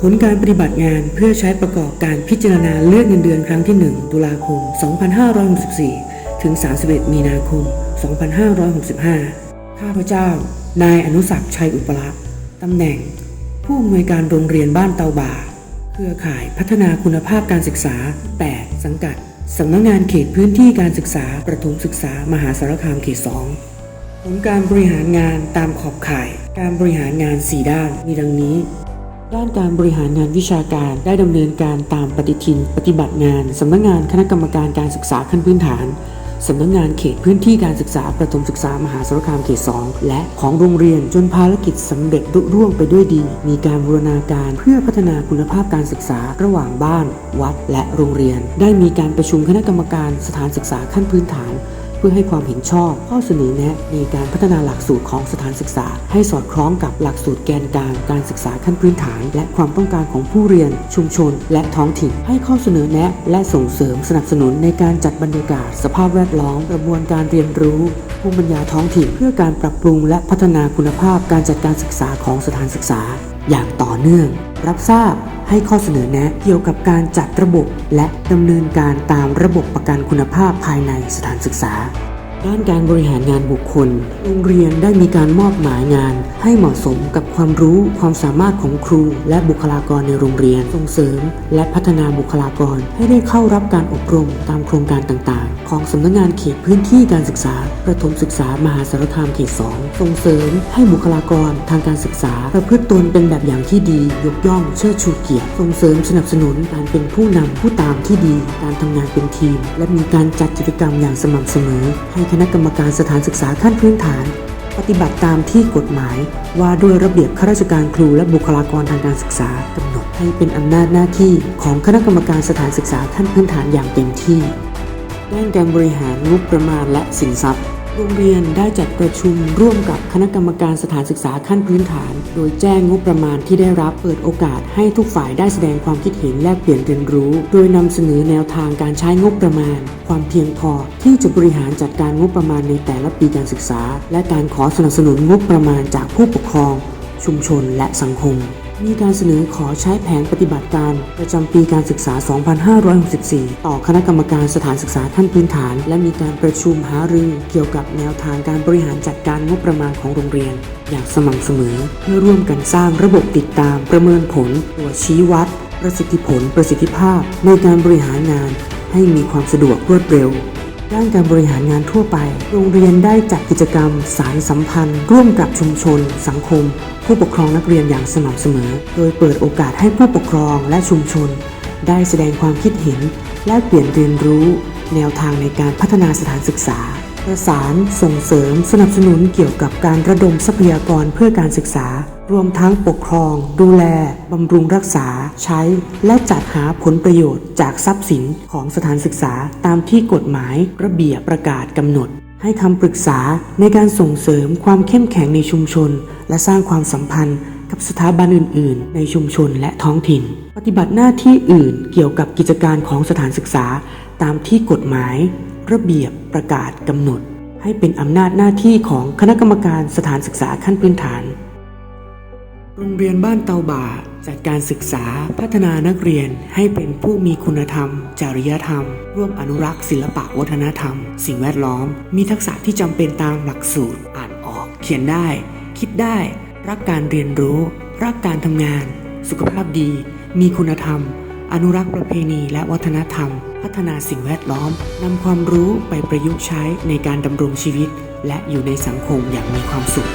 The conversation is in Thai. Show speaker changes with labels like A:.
A: ผลการปฏิบัติงานเพื่อใช้ประกอบการพิจารณาเลือนเงินเดือนครั้งที่ 1 ตุลาคม 2564 ถึง 31 มีนาคม 2565 ข้าพเจ้า นายอนุสักชัยอุปละตำแหน่ง ผู้อำนวยการโรงเรียนบ้านเตาบ่า เครือข่ายพัฒนาคุณภาพการศึกษา 8 สังกัด สำนักงงานเขตพื้นที่การศึกษา ประถมศึกษามหาสารคามเขต 2 ผลการบริหารงานตามขอบข่าย การบริหารงาน 4 ด้านมีดังนี้ ด้านการบริหารงานวิชาการได้ดำเนินการตามปฏิทิน ปฏิบัติงานสำนักงานคณะกรรมการการศึกษาขั้นพื้นฐานสำนักงานเขตพื้นที่การศึกษาประถมศึกษามหาสารคามเขต 2 และของโรงเรียนจนภารกิจสำเร็จลุล่วงไปด้วยดี มีการบูรณาการเพื่อพัฒนาคุณภาพการศึกษาระหว่างบ้าน วัด และโรงเรียน ได้มีการประชุมคณะกรรมการสถานศึกษาขั้นพื้นฐาน เพื่อให้ความเห็นชอบ ข้อเสนอแนะในการพัฒนาหลักสูตรของสถานศึกษา ให้สอดคล้องกับหลักสูตรแกนกลางการศึกษาขั้นพื้นฐาน และความต้องการของผู้เรียน ชุมชน และท้องถิ่น ให้ข้อเสนอแนะและส่งเสริมสนับสนุนในการจัดบรรยากาศ สภาพแวดล้อมกระบวนการเรียนรู้ภูมิปัญญาท้องถิ่น เพื่อการปรับปรุงและพัฒนาคุณภาพการจัดการศึกษาของสถานศึกษา อย่างต่อเนื่อง รับทราบให้ข้อเสนอแนะเกี่ยวกับการจัดระบบ และดำเนินการตามระบบประกันคุณภาพภายในสถานศึกษา ด้านการบริหารงานบุคคล โรงเรียนได้มีการมอบหมายงาน ให้เหมาะสมกับความรู้ความสามารถของครู และบุคลากรในโรงเรียน ส่งเสริม และพัฒนาบุคลากร ให้ได้เข้ารับการอบรมตามโครงการต่างๆ ของสำนักงานเขตพื้นที่การศึกษา ประถมศึกษามหาสารคามเขต 2 ส่งเสริม ให้บุคลากรทางการศึกษาประพฤติตนเป็นแบบอย่างที่ดี ยกย่องเชิดชูเกียรติ ส่งเสริมสนับสนุนการเป็นผู้นำผู้ตามที่ดี การทำงานเป็นทีม และมีการจัดกิจกรรมอย่างสม่ำเสมอให้คณะกรรมการสถานศึกษาขั้นพื้นฐาน ปฏิบัติตามที่กฎหมายว่าด้วยระเบียบข้าราชการครูและบุคลากรทางการศึกษากำหนดให้เป็นอำนาจหน้าที่ของคณะกรรมการสถานศึกษาขั้นพื้นฐานอย่างเต็มที่ด้านการบริหารงบประมาณและสินทรัพย์ โรงเรียนได้จัดประชุมร่วมกับคณะกรรมการสถานศึกษาขั้นพื้นฐาน โดยแจ้งงบประมาณที่ได้รับเปิดโอกาสให้ทุกฝ่ายได้แสดงความคิดเห็นแลกเปลี่ยนเรียนรู้ โดยนำเสนอแนวทางการใช้งบประมาณ ความเพียงพอที่จะบริหารจัดการงบประมาณในแต่ละปีการศึกษา และการขอสนับสนุนงบประมาณจากผู้ปกครอง ชุมชนและสังคม มีการเสนอขอใช้แผนปฏิบัติการประจำปีการศึกษา 2564 ต่อคณะกรรมการสถานศึกษาขั้นพื้นฐาน และมีการประชุมหารือเกี่ยวกับแนวทางการบริหารจัดการงบประมาณของโรงเรียน อย่างสม่ำเสมอ เพื่อร่วมกันสร้างระบบติดตามประเมินผลตรวจชี้วัด ประสิทธิผล ประสิทธิภาพ ในการบริหารงาน ให้มีความสะดวกรวดเร็วด้านการบริหารงานทั่วไป โรงเรียนได้จัดกิจกรรม สารสัมพันธ์ ร่วมกับชุมชน สังคม ผู้ปกครองนักเรียนอย่างสม่ำเสมอ โดยเปิดโอกาสให้ผู้ปกครองและชุมชน ได้แสดงความคิดเห็น และเปลี่ยนเรียนรู้ แนวทางในการพัฒนาสถานศึกษาประสานส่งเสริมสนับสนุนเกี่ยวกับการระดมทรัพยากรเพื่อการศึกษา รวมทั้งปกครอง ดูแล บำรุงรักษา ใช้ และจัดหาผลประโยชน์จากทรัพย์สินของสถานศึกษาตามที่กฎหมาย ระเบียบประกาศกำหนด ให้คำปรึกษาในการส่งเสริมความเข้มแข็งในชุมชน และสร้างความสัมพันธ์กับสถาบันอื่น ๆ ในชุมชนและท้องถิ่น ปฏิบัติหน้าที่อื่นเกี่ยวกับกิจการของสถานศึกษา ตามที่กฎหมาย ระเบียบประกาศกำหนด ให้เป็นอำนาจหน้าที่ของคณะกรรมการสถานศึกษาขั้นพื้นฐาน โรงเรียนบ้านเตาบ่า จัดการศึกษาพัฒนานักเรียนให้เป็นผู้มีคุณธรรม จริยธรรม ร่วมอนุรักษ์ศิลปะวัฒนธรรม สิ่งแวดล้อม มีทักษะที่จำเป็นตามหลักสูตร อ่านออก เขียนได้ คิดได้ รักการเรียนรู้ รักการทำงาน สุขภาพดี มีคุณธรรม อนุรักษ์ประเพณีและวัฒนธรรม พัฒนาสิ่งแวดล้อมนำความรู้ไปประยุกต์ใช้ในการดำรงชีวิต และอยู่ในสังคมอย่างมีความสุข